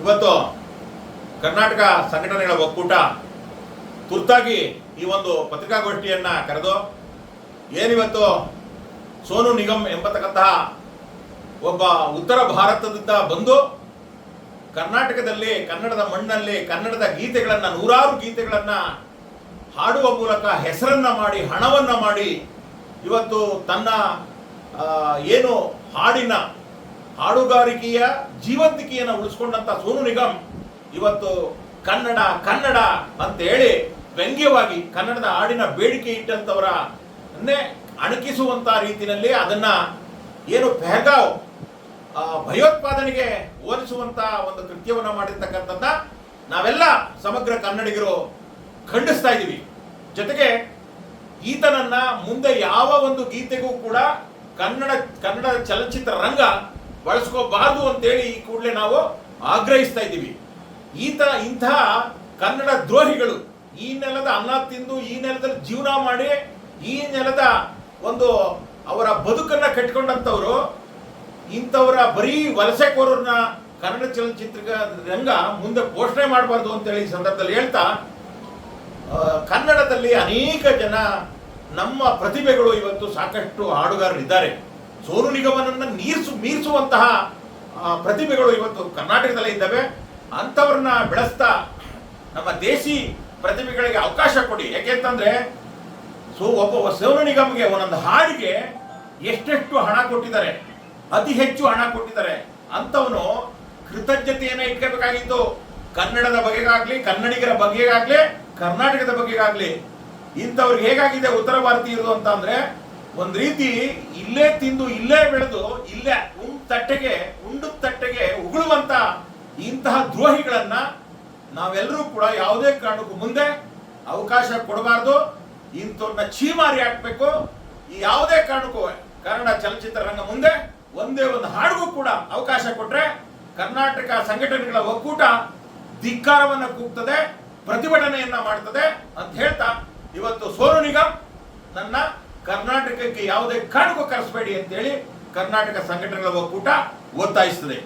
ಇವತ್ತು ಕರ್ನಾಟಕ ಸಂಘಟನೆಗಳ ಒಕ್ಕೂಟ ತುರ್ತಾಗಿ ಈ ಒಂದು ಪತ್ರಿಕಾಗೋಷ್ಠಿಯನ್ನ ಕರೆದು ಏನಿವತ್ತು ಸೋನು ನಿಗಮ್ ಎಂಬತಕ್ಕಂತಹ ಒಬ್ಬ ಉತ್ತರ ಭಾರತದಿಂದ ಬಂದು ಕರ್ನಾಟಕದಲ್ಲಿ, ಕನ್ನಡದ ಮಣ್ಣಲ್ಲಿ, ಕನ್ನಡದ ಗೀತೆಗಳನ್ನು, ನೂರಾರು ಗೀತೆಗಳನ್ನು ಹಾಡುವ ಮೂಲಕ ಹೆಸರನ್ನ ಮಾಡಿ, ಹಣವನ್ನ ಮಾಡಿ ಇವತ್ತು ತನ್ನ ಏನು ಹಾಡಿನ ಹಾಡುಗಾರಿಕೆಯ ಜೀವಂತಿಕೆಯನ್ನು ಉಳಿಸ್ಕೊಂಡಂತ ಸೋನು ನಿಗಮ್ ಇವತ್ತು ಕನ್ನಡ ಕನ್ನಡ ಅಂತ ಹೇಳಿ ವ್ಯಂಗ್ಯವಾಗಿ ಕನ್ನಡದ ಹಾಡಿನ ಬೇಡಿಕೆ ಇಟ್ಟಂತವರ ಅಣಕಿಸುವಂತ ರೀತಿಯಲ್ಲಿ ಅದನ್ನ ಏನು ಪೆಹಗಾವ್ ಭಯೋತ್ಪಾದನೆಗೆ ಹೋಲಿಸುವಂತ ಒಂದು ಕೃತ್ಯವನ್ನು ಮಾಡಿರ್ತಕ್ಕಂಥದ್ದ ನಾವೆಲ್ಲ ಸಮಗ್ರ ಕನ್ನಡಿಗರು ಖಂಡಿಸ್ತಾ ಇದ್ದೀವಿ. ಜೊತೆಗೆ ಈತನನ್ನ ಮುಂದೆ ಯಾವ ಒಂದು ಗೀತೆಗೂ ಕೂಡ ಕನ್ನಡ ಕನ್ನಡ ಚಲನಚಿತ್ರ ರಂಗ ಬಳಸ್ಕೋಬಾರದು ಅಂತೇಳಿ ಈ ಕೂಡಲೇ ನಾವು ಆಗ್ರಹಿಸ್ತಾ ಇದ್ದೀವಿ. ಈತ ಇಂತಹ ಕನ್ನಡ ದ್ರೋಹಿಗಳು ಈ ನೆಲದ ಅನ್ನ ತಿಂದು ಈ ನೆಲದಲ್ಲಿ ಜೀವನ ಮಾಡಿ ಈ ನೆಲದ ಒಂದು ಅವರ ಬದುಕನ್ನ ಕಟ್ಕೊಂಡಂಥವ್ರು, ಇಂಥವರ ಬರೀ ವಲಸೆಕೋರನ್ನ ಕನ್ನಡ ಚಲನಚಿತ್ರ ರಂಗ ಮುಂದೆ ಘೋಷಣೆ ಮಾಡಬಾರ್ದು ಅಂತೇಳಿ ಈ ಸಂದರ್ಭದಲ್ಲಿ ಹೇಳ್ತಾ ಕನ್ನಡದಲ್ಲಿ ಅನೇಕ ಜನ ನಮ್ಮ ಪ್ರತಿಭೆಗಳು ಇವತ್ತು ಸಾಕಷ್ಟು ಹಾಡುಗಾರರಿದ್ದಾರೆ. ಸೋನು ನಿಗಮನನ್ನು ನೀರ್ಸು, ಮೀರಿಸುವಂತಹ ಪ್ರತಿಭೆಗಳು ಇವತ್ತು ಕರ್ನಾಟಕದಲ್ಲೇ ಇದ್ದಾವೆ. ಅಂಥವ್ರನ್ನ ಬೆಳೆಸ್ತಾ ನಮ್ಮ ದೇಶಿ ಪ್ರತಿಭೆಗಳಿಗೆ ಅವಕಾಶ ಕೊಡಿ. ಯಾಕೆಂತಂದ್ರೆ ಸೊ, ಒಬ್ಬ ಸೋನು ನಿಗಮ್ಗೆ ಒಂದೊಂದು ಹಾಡಿಗೆ ಎಷ್ಟೆಷ್ಟು ಹಣ ಕೊಟ್ಟಿದ್ದಾರೆ, ಅತಿ ಹೆಚ್ಚು ಹಣ ಕೊಟ್ಟಿದ್ದಾರೆ ಅಂಥವನು ಕೃತಜ್ಞತೆಯನ್ನು ಇಟ್ಕೋಬೇಕಾಗಿತ್ತು ಕನ್ನಡದ ಬಗೆಗಾಗ್ಲಿ, ಕನ್ನಡಿಗರ ಬಗೆಗಾಗ್ಲಿ, ಕರ್ನಾಟಕದ ಬಗೆಗಾಗ್ಲಿ, ಇಂಥವ್ರಿಗೆ ಹೇಗಾಗಿದೆ ಉತ್ತರ ಭಾರತೀಯರು ಅಂತ ಅಂದ್ರೆ ಒಂದ್ ರೀತಿ ಇಲ್ಲೇ ತಿಂದು ಇಲ್ಲೇ ಬೆಳೆದು ಇಲ್ಲೇ ಉಂಡ್ ತಟ್ಟೆಗೆ, ಉಂಡು ತಟ್ಟೆಗೆ ಉಗುಳುವಂತ ಇಂತಹ ದ್ರೋಹಿಗಳನ್ನ ನಾವೆಲ್ಲರೂ ಕೂಡ ಯಾವುದೇ ಕಾರಣಕ್ಕೂ ಮುಂದೆ ಅವಕಾಶ ಕೊಡಬಾರ್ದು. ಇಂಥವ್ರನ್ನ ಛೀಮಾರಿ ಹಾಕ್ಬೇಕು. ಈ ಯಾವುದೇ ಕಾರಣಕ್ಕೂ ಕನ್ನಡ ಚಲನಚಿತ್ರರಂಗ ಮುಂದೆ ಒಂದೇ ಒಂದು ಹಾಡಿಗೂ ಕೂಡ ಅವಕಾಶ ಕೊಟ್ರೆ ಕರ್ನಾಟಕ ಸಂಘಟನೆಗಳ ಒಕ್ಕೂಟ ಧಿಕ್ಕಾರವನ್ನ ಕೂಗ್ತದೆ, ಪ್ರತಿಭಟನೆಯನ್ನ ಮಾಡ್ತದೆ ಅಂತ ಹೇಳ್ತಾ ಇವತ್ತು ಸೋನು ನಿಗಮ್ ನನ್ನ ಕರ್ನಾಟಕಕ್ಕೆ ಯಾವುದೇ ಕಾರಣಕ್ಕೂ ಕರೆಸಬೇಡಿ ಅಂತೇಳಿ ಕರ್ನಾಟಕ ಸಂಘಟನೆಗಳ ಒಕ್ಕೂಟ ಒತ್ತಾಯಿಸ್ತದೆ.